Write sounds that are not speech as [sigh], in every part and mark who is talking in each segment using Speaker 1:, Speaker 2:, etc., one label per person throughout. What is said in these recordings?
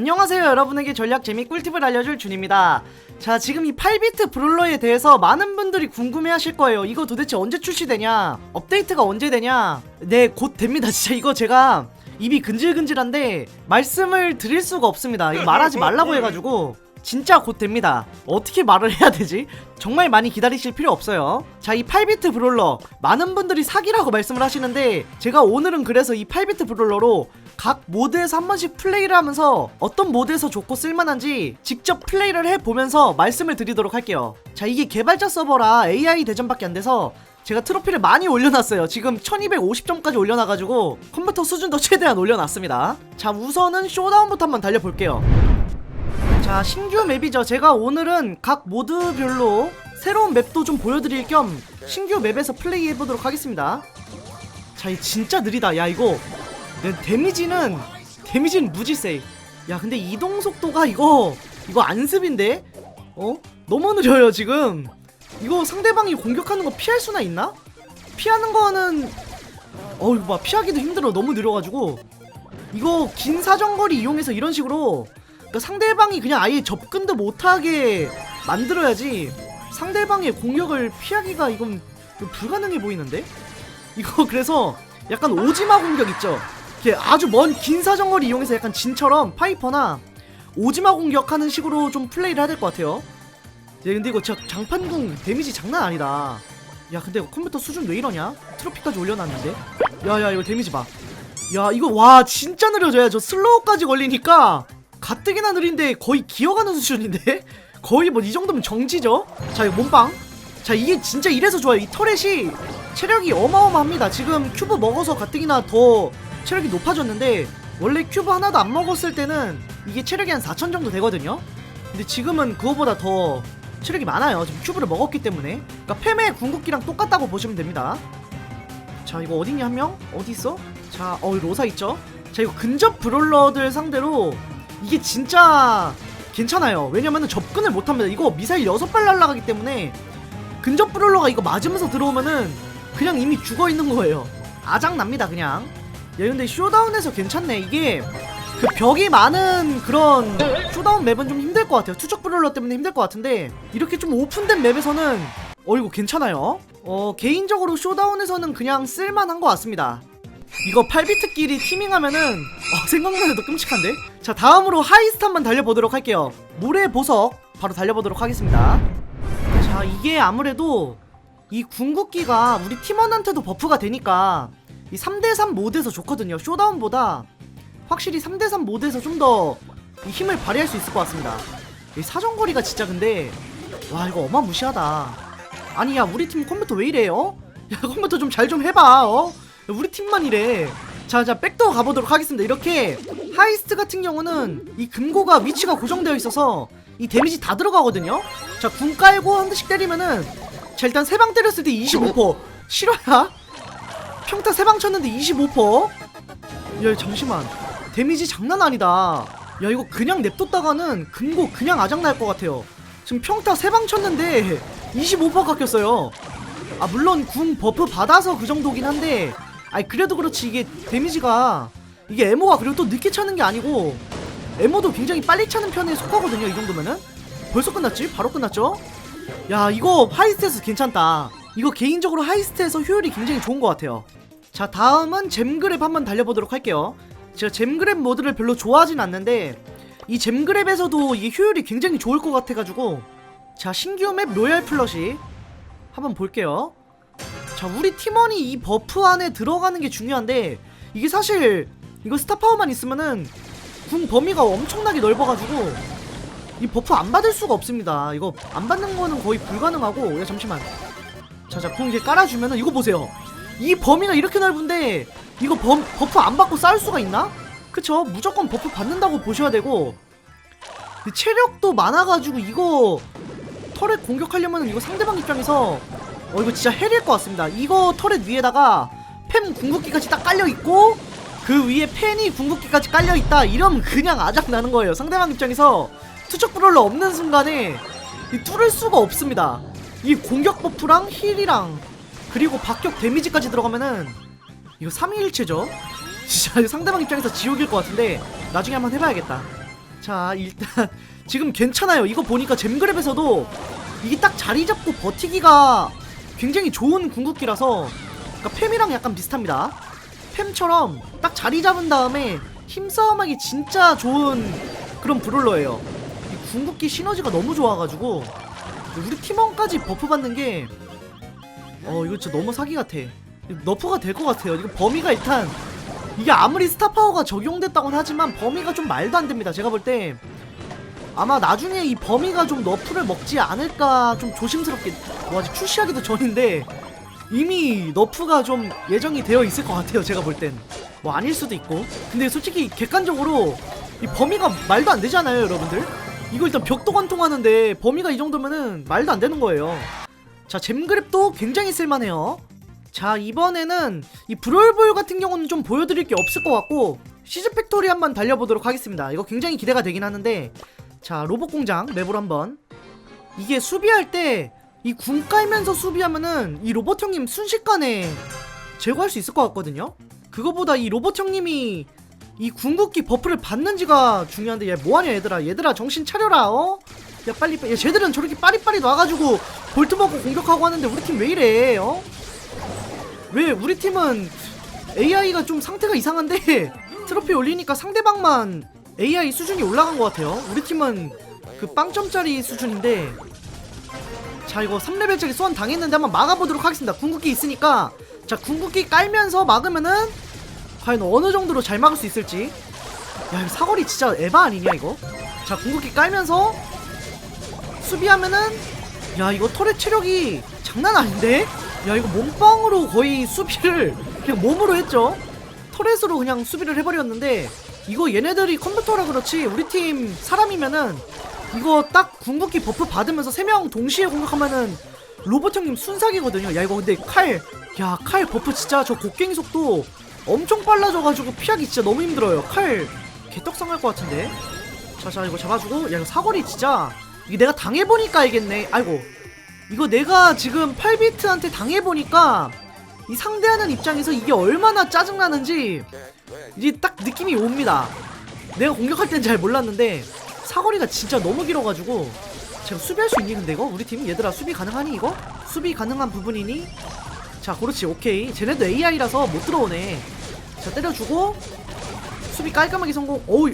Speaker 1: 안녕하세요 여러분에게 전략 재미 꿀팁을 알려줄 준입니다. 자 지금 이 8비트 브롤러에 대해서 많은 분들이 궁금해 하실 거예요. 이거 도대체 언제 출시되냐? 업데이트가 언제 되냐? 네 곧 됩니다. [laughs] 진짜 이거 제가 입이 근질근질한데 말씀을 드릴 수가 없습니다. 이거 말하지 말라고 해가지고 진짜 곧 됩니다. 어떻게 말을 해야 되지? 정말 많이 기다리실 필요 없어요. 자, 이 8비트 브롤러. 많은 분들이 사기라고 말씀을 하시는데, 제가 오늘은 그래서 이 8비트 브롤러로 각 모드에서 한 번씩 플레이를 하면서 어떤 모드에서 좋고 쓸만한지 직접 플레이를 해보면서 말씀을 드리도록 할게요. 자, 이게 개발자 서버라 AI 대전밖에 안 돼서 제가 트로피를 많이 올려놨어요. 지금 1250점까지 올려놔가지고 컴퓨터 수준도 최대한 올려놨습니다. 자, 우선은 쇼다운부터 한번 달려볼게요. 자 신규 맵이죠. 제가 오늘은 각 모드별로 새로운 맵도 좀 보여드릴 겸 신규 맵에서 플레이 해보도록 하겠습니다. 자 이 진짜 느리다. 야 이거. 내 데미지는 데미지는 무지 세야 근데 이동 속도가 이거 이거 안습인데? 어? 너무 느려요 지금. 이거 상대방이 공격하는 거 피할 수나 있나? 피하는 거는 어 이거 봐. 피하기도 힘들어. 너무 느려가지고. 이거 긴 사정거리 이용해서 이런 식으로 그러니까 상대방이 그냥 아예 접근도 못하게 만들어야지 상대방의 공격을 피하기가 이건 이거 불가능해 보이는데? [laughs] 이거 그래서 약간 오지마 공격 있죠? 이렇게 아주 먼 긴 사정거리 이용해서 약간 진처럼 파이퍼나 오지마 공격하는 식으로 좀 플레이를 해야 될 것 같아요 야 근데 이거 진짜 장판궁 데미지 장난 아니다 야 근데 컴퓨터 수준 왜 이러냐? 트로피까지 올려놨는데 야야 이거 데미지 봐야 이거 와 진짜 느려져요 저 슬로우까지 걸리니까 가뜩이나 느린데 거의 기어가는 수준인데? [laughs] 거의 뭐 이 정도면 정지죠? 자 이거 몸빵 자 이게 진짜 이래서 좋아요 이 터렛이 체력이 어마어마합니다 지금 큐브 먹어서 가뜩이나 더 체력이 높아졌는데 원래 큐브 하나도 안 먹었을 때는 이게 체력이 한 4천 정도 되거든요 근데 지금은 그거보다 더 체력이 많아요 지금 큐브를 먹었기 때문에 그러니까 팸의 궁극기랑 똑같다고 보시면 됩니다 자 이거 어딨냐 한 명? 어디 있어? 자어 로사 있죠? 자 이거 근접 브롤러들 상대로 이게 진짜 괜찮아요. 왜냐면은 접근을 못합니다. 이거 미사일 6발 날라가기 때문에 근접 브롤러가 이거 맞으면서 들어오면은 그냥 이미 죽어 있는 거예요. 아작납니다, 그냥. 야, 근데 쇼다운에서 괜찮네. 이게 그 벽이 많은 그런 쇼다운 맵은 좀 힘들 것 같아요. 투척 브롤러 때문에 힘들 것 같은데 이렇게 좀 오픈된 맵에서는 어 이거 괜찮아요. 어 개인적으로 쇼다운에서는 그냥 쓸만한 것 같습니다. 이거 8비트끼리 티밍하면은 어, 생각만 해도 끔찍한데? 자 다음으로 하이스트 한번 달려보도록 할게요 모래 보석 바로 달려보도록 하겠습니다 자 이게 아무래도 이 궁극기가 우리 팀원한테도 버프가 되니까 이 3대3 모드에서 좋거든요 쇼다운보다 확실히 3대3 모드에서 좀 더 힘을 발휘할 수 있을 것 같습니다 이 사정거리가 진짜 근데 와 이거 어마무시하다 아니 야 우리 팀 컴퓨터 왜 이래 어? 야 컴퓨터 좀 잘좀 해봐 어? 우리 팀만 이래. 자, 자, 백도어 가보도록 하겠습니다. 이렇게 하이스트 같은 경우는 이 금고가 위치가 고정되어 있어서 이 데미지 다 들어가거든요. 자, 궁 깔고 한 대씩 때리면은 자, 일단 세 방 때렸을 때 25%. 실화야? 평타 세 방 쳤는데 25%? 야, 잠시만. 데미지 장난 아니다. 야, 이거 그냥 냅뒀다가는 금고 그냥 아작날 것 같아요. 지금 평타 세 방 쳤는데 25% 깎였어요. 아, 물론 궁 버프 받아서 그 정도긴 한데 아니 그래도 그렇지. 이게 데미지가 이게 에모가 그리고 또 늦게 차는 게 아니고 에모도 굉장히 빨리 차는 편에 속하거든요 이 정도면은. 벌써 끝났지? 바로 끝났죠? 야 이거 하이스트에서 괜찮다. 이거 개인적으로 하이스트에서 효율이 굉장히 좋은 것 같아요. 자 다음은 잼그랩 한번 달려보도록 할게요. 제가 잼그랩 모드를 별로 좋아하진 않는데 이 잼그랩에서도 이게 효율이 굉장히 좋을 것 같아가지고 자 신규 맵 로얄 플러시 한번 볼게요 자 우리 팀원이 이 버프 안에 들어가는 게 중요한데 이게 사실 이거 스타파워만 있으면은 궁 범위가 엄청나게 넓어가지고 이 버프 안 받을 수가 없습니다. 이거 안 받는 거는 거의 불가능하고 야 잠시만. 자자 궁 이제 깔아주면은 이거 보세요. 이 범위가 이렇게 넓은데 이거 범, 버프 안 받고 싸울 수가 있나? 그쵸? 무조건 버프 받는다고 보셔야 되고. 이 체력도 많아가지고 이거 터렛 공격하려면 이거 상대방 입장에서 어 이거 진짜 헬일 것 같습니다. 이거 터렛 위에다가 팸 궁극기까지 딱 깔려 있고 그 위에 팬이 궁극기까지 깔려 있다. 이러면 그냥 아작 나는 거예요. 상대방 입장에서 투척 브롤러 없는 순간에 이 뚫을 수가 없습니다. 이 공격 버프랑 힐이랑 그리고 박격 데미지까지 들어가면은 이거 3위일체죠. [laughs] 진짜 이거 상대방 입장에서 지옥일 것 같은데 나중에 한번 해봐야겠다. 자 일단 [laughs] 지금 괜찮아요 이거 보니까 잼그랩에서도 이게 딱 자리 잡고 버티기가 굉장히 좋은 궁극기라서 그러니까 팸이랑 약간 비슷합니다. 팸처럼 딱 자리 잡은 다음에 힘싸움하기 진짜 좋은 그런 브롤러예요. 이 궁극기 시너지가 너무 좋아가지고 우리 팀원까지 버프 받는 게 어 이거 진짜 너무 사기 같아. 너프가 될 것 같아요. 이거 범위가 일단 이게 아무리 스타 파워가 적용됐다고는 하지만 범위가 좀 말도 안 됩니다. 제가 볼 때 아마 나중에 이 범위가 좀 너프를 먹지 않을까 좀 조심스럽게 뭐 아직 출시하기도 전인데 이미 너프가 좀 예정이 되어 있을 것 같아요 제가 볼 땐. 뭐 아닐 수도 있고. 근데 솔직히 객관적으로 이 범위가 말도 안 되잖아요 여러분들. 이거 일단 벽도 관통하는데 범위가 이 정도면은 말도 안 되는 거예요. 자 잼그랩도 굉장히 쓸만해요. 자 이번에는 이 브롤볼 같은 경우는 좀 보여드릴 게 없을 것 같고 시즈 팩토리 한번 달려보도록 하겠습니다. 이거 굉장히 기대가 되긴 하는데 자 로봇 공장 맵으로 한번 이게 수비할 때 이 궁 깔면서 수비하면은 이 로봇 형님 순식간에 제거할 수 있을 것 같거든요 그거보다 이 로봇 형님이 이 궁극기 버프를 받는지가 중요한데 얘 뭐하냐 얘들아 얘들아 정신 차려라 어? 야 빨리 빨리 야, 쟤들은 저렇게 빠리빠리 놔가지고 볼트 먹고 공격하고 하는데 우리 팀 왜 이래 어? 왜 우리 팀은 AI가 좀 상태가 이상한데 [laughs] 트로피 올리니까 상대방만 AI 수준이 올라간 것 같아요. 우리 팀은 그 빵점짜리 수준인데 자 이거 3레벨짜리 소환 당했는데 한번 막아보도록 하겠습니다. 궁극기 있으니까. 자 궁극기 깔면서 막으면은 과연 어느 정도로 잘 막을 수 있을지. 야 이거 사거리 진짜 에바 아니냐 이거? 자 궁극기 깔면서 수비하면은 야 이거 터렛 체력이 장난 아닌데? 야 이거 몸빵으로 거의 수비를 그냥 몸으로 했죠. 터렛으로 그냥 수비를 해버렸는데 이거 얘네들이 컴퓨터라 그렇지 우리 팀 사람이면은 이거 딱 궁극기 버프 받으면서 3명 동시에 공격하면은 로봇 형님 순삭이거든요. 야 이거 근데 칼 야 칼 버프 진짜 저 곡괭이 속도 엄청 빨라져가지고 피하기 진짜 너무 힘들어요. 칼 개떡상할 것 같은데? 자자 이거 잡아주고 야 이거 사거리 진짜 이게 내가 당해보니까 알겠네. 아이고 이거 내가 지금 8비트한테 당해보니까 이 상대하는 입장에서 이게 얼마나 짜증나는지 이제 딱 느낌이 옵니다. 내가 공격할 땐 잘 몰랐는데 사거리가 진짜 너무 길어가지고 제가 수비할 수 있니 근데 이거? 우리 팀? 얘들아 수비 가능하니 이거? 수비 가능한 부분이니? 자 그렇지 오케이. 쟤네도 AI라서 못 들어오네. 자 때려주고 수비 깔끔하게 성공. 어우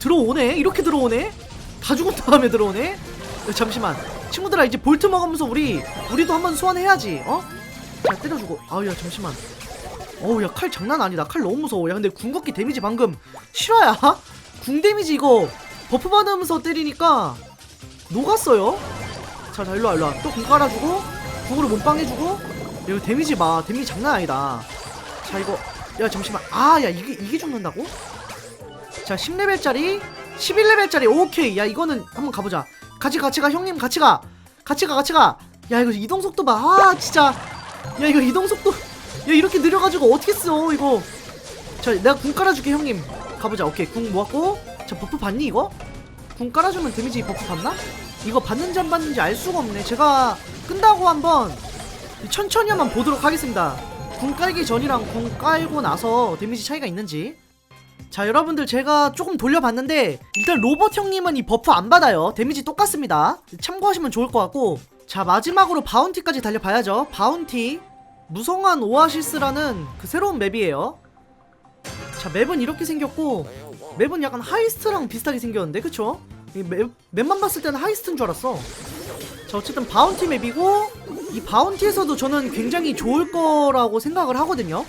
Speaker 1: 들어오네? 이렇게 들어오네? 다 죽은 다음에 들어오네? 야, 잠시만. 친구들아 이제 볼트 먹으면서 우리 우리도 한번 소환해야지 어? 자 때려주고. 아우 야 잠시만. 어우 야 칼 장난 아니다. 칼 너무 무서워. 야 근데 궁극기 데미지 방금 실화야? 궁 데미지 이거 버프 받으면서 때리니까 녹았어요? 자 자 일로와 일로와. 또 궁 깔아주고 궁으로 몸빵 해주고. 야, 이거 데미지 봐 데미지 장난 아니다. 자 이거. 야 잠시만. 아 야 이게 이게 죽는다고? 자 10레벨짜리 11레벨짜리. 오케이. 야 이거는 한번 가보자. 같이 같이 가 형님. 같이 가. 같이 가 같이 가야 이거 이동 속도 봐아 진짜 야 이거 이동 속도. 야 이렇게 느려가지고 어떻게 써 이거? 자 내가 궁 깔아줄게 형님. 가보자. 오케이. 궁 모았고. 자 버프 받니 이거? 궁 깔아주면 데미지 버프 받나? 이거 받는지 안 받는지 알 수가 없네. 제가 끈다고 한번 천천히 한번 보도록 하겠습니다. 궁 깔기 전이랑 궁 깔고 나서 데미지 차이가 있는지. 자 여러분들 제가 조금 돌려봤는데 일단 로봇 형님은 이 버프 안 받아요. 데미지 똑같습니다. 참고하시면 좋을 것 같고 자 마지막으로 바운티까지 달려봐야죠. 바운티. 무성한 오아시스라는 그 새로운 맵이에요. 자 맵은 이렇게 생겼고 맵은 약간 하이스트랑 비슷하게 생겼는데 그쵸? 이 맵, 맵만 봤을 때는 하이스트인 줄 알았어. 자 어쨌든 바운티 맵이고 이 바운티에서도 저는 굉장히 좋을 거라고 생각을 하거든요.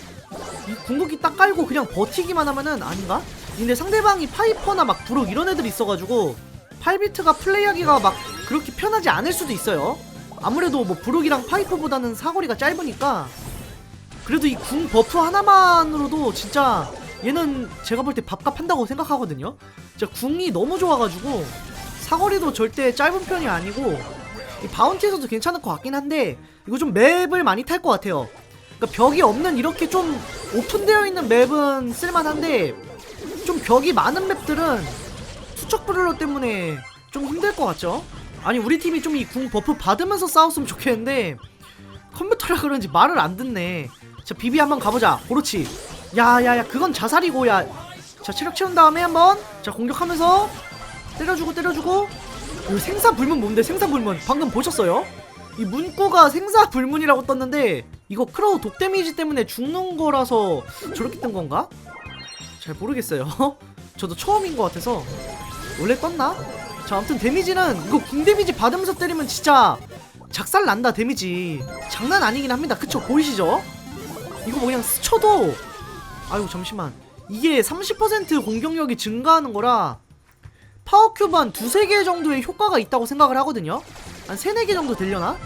Speaker 1: 이 궁극기 딱 깔고 그냥 버티기만 하면은 아닌가? 근데 상대방이 파이퍼나 막 브룩 이런 애들이 있어가지고 8비트가 플레이하기가 막 그렇게 편하지 않을 수도 있어요 아무래도 뭐 브룩이랑 파이퍼보다는 사거리가 짧으니까 그래도 이 궁 버프 하나만으로도 진짜 얘는 제가 볼 때 밥값 한다고 생각하거든요 진짜 궁이 너무 좋아가지고 사거리도 절대 짧은 편이 아니고 이 바운티에서도 괜찮을 것 같긴 한데 이거 좀 맵을 많이 탈 것 같아요 그러니까 벽이 없는 이렇게 좀 오픈되어 있는 맵은 쓸만한데 좀 벽이 많은 맵들은 투척 브롤러 때문에 좀 힘들 것 같죠? 아니 우리 팀이 좀 이 궁 버프 받으면서 싸웠으면 좋겠는데 컴퓨터라 그런지 말을 안 듣네. 자 비비 한번 가보자. 그렇지. 야야야 그건 자살이고 야자 체력 채운 다음에 한번 자 공격하면서 때려주고 때려주고. 이 생사불문 뭔데? 생사불문. 방금 보셨어요? 이 문구가 생사불문이라고 떴는데 이거 크로우 독 데미지 때문에 죽는 거라서 저렇게 뜬 건가? 잘 모르겠어요. [laughs] 저도 처음인 것 같아서. 원래 떴나? 자 아무튼 데미지는 이거 궁 데미지 받으면서 때리면 진짜 작살 난다 데미지. 장난 아니긴 합니다. 그쵸 보이시죠? 이거 뭐 그냥 스쳐도. 아유 잠시만. 이게 30% 공격력이 증가하는 거라 파워큐브 한 두세 개 정도의 효과가 있다고 생각을 하거든요? 한 세네 개 정도 되려나?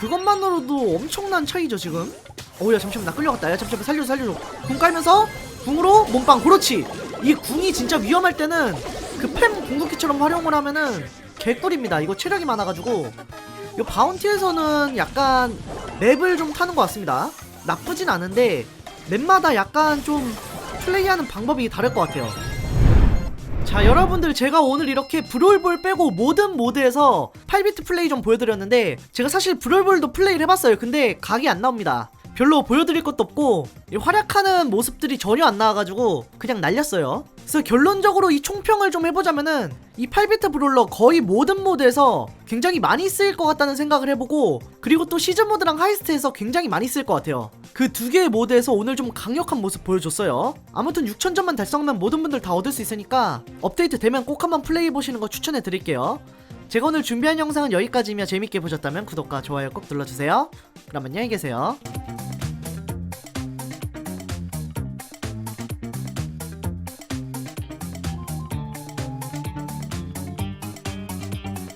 Speaker 1: 그것만으로도 엄청난 차이죠 지금. 어우야 잠시만. 나 끌려갔다. 야 잠시만. 살려줘 살려줘. 궁 깔면서 궁으로 몸빵. 그렇지. 이 궁이 진짜 위험할 때는 그 팸 궁극기처럼 활용을 하면은 개꿀입니다. 이거 체력이 많아가지고. 이 바운티에서는 약간 맵을 좀 타는 것 같습니다. 나쁘진 않은데 맵마다 약간 좀 플레이하는 방법이 다를 것 같아요. 자 여러분들 제가 오늘 이렇게 브롤볼 빼고 모든 모드에서 8비트 플레이 좀 보여드렸는데 제가 사실 브롤볼도 플레이를 해봤어요. 근데 각이 안 나옵니다 별로 보여드릴 것도 없고 이 활약하는 모습들이 전혀 안 나와가지고 그냥 날렸어요. 그래서 결론적으로 이 총평을 좀 해보자면은 이 8비트 브롤러 거의 모든 모드에서 굉장히 많이 쓰일 것 같다는 생각을 해보고 그리고 또 시즌 모드랑 하이스트에서 굉장히 많이 쓸 것 같아요. 그 두 개의 모드에서 오늘 좀 강력한 모습 보여줬어요. 아무튼 6천점만 달성하면 모든 분들 다 얻을 수 있으니까 업데이트 되면 꼭 한번 플레이 보시는 거 추천해 드릴게요. 제가 오늘 준비한 영상은 여기까지이며 재밌게 보셨다면 구독과 좋아요 꼭 눌러주세요. 그럼 안녕히 계세요